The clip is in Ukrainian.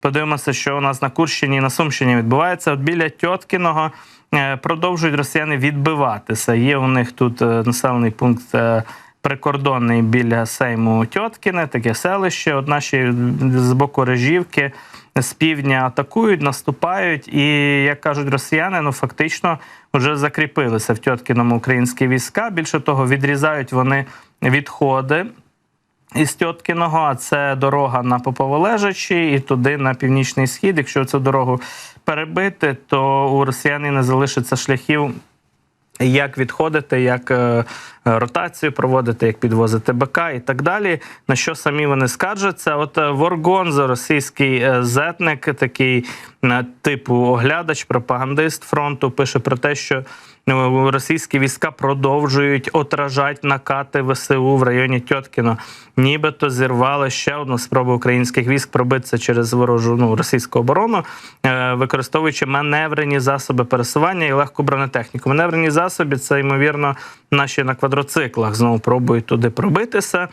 Подивимося, що у нас на Курщині і на Сумщині відбувається. От біля Тьоткіного е, продовжують росіяни відбиватися. Є у них тут е, населений пункт е, прикордонний біля Сейму Тьоткіне, таке селище. От наші з боку Режівки з півдня атакують, наступають, і як кажуть росіяни, ну фактично вже закріпилися в Тьоткіному українські війська. Більше того, відрізають вони відходи із Тьоткіного, це дорога на Поповолежачі і туди на північний схід. Якщо цю дорогу перебити, то у росіяни не залишиться шляхів. Як відходити, як е, ротацію проводити, як підвозити БК і так далі. На що самі вони скаржаться? От е, Воргонзо, російський е, зетник, такий е, типу оглядач, пропагандист фронту, пише про те, що російські війська продовжують отражати накати ВСУ в районі Тьоткіно. Нібито зірвали ще одну спробу українських військ пробитися через ворожу ну, російську оборону, е, використовуючи маневрені засоби пересування і легку бронетехніку. Маневрені засоби це ймовірно наші на квадроциклах знову пробують туди пробитися.